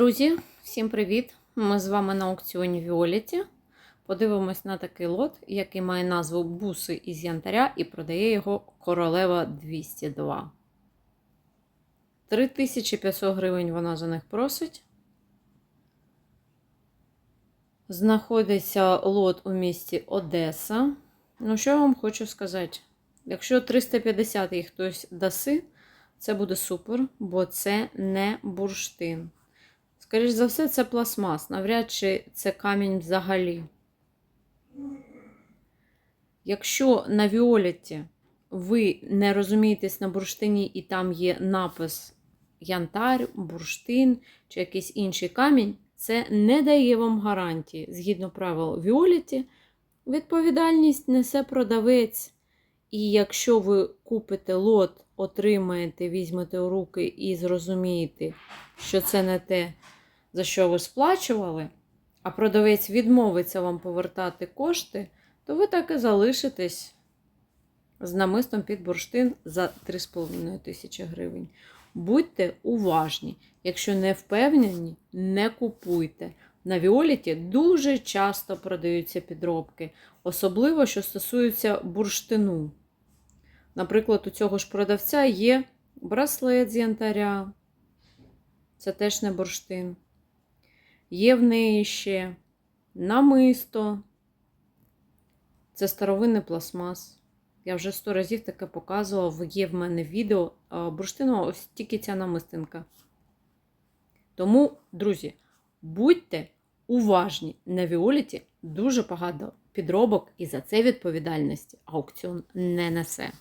Друзі, всім привіт! Ми з вами на аукціоні Віоліті. Подивимось на такий лот, який має назву Буси із янтаря і продає його Королева 202. 3500 гривень вона за них просить. Знаходиться лот у місті Одеса. Ну, що я вам хочу сказати? Якщо 350 їх хтось даси, це буде супер, бо це не бурштин. Скоріше за все, це пластмас. Навряд чи це камінь взагалі. Якщо на Віолеті ви не розумієтесь на бурштині і там є напис янтар, бурштин чи якийсь інший камінь, це не дає вам гарантії. Згідно правил Віолеті, відповідальність несе продавець. І якщо ви купите лот, отримаєте, візьмете у руки і зрозумієте, що це не те, за що ви сплачували, а продавець відмовиться вам повертати кошти, то ви так і залишитесь з намистом під бурштин за 3,5 тисячі гривень. Будьте уважні, якщо не впевнені, не купуйте. На Віоліті дуже часто продаються підробки, особливо, що стосується бурштину. Наприклад, у цього ж продавця є браслет з янтаря, це теж не бурштин. Є в неї ще намисто, це старовинний пластмас. Я вже сто разів таке показував, є в мене відео бурштину, ось тільки ця намистинка. Тому, друзі, будьте уважні на Віоліті дуже багато підробок, і за це відповідальності аукціон не несе.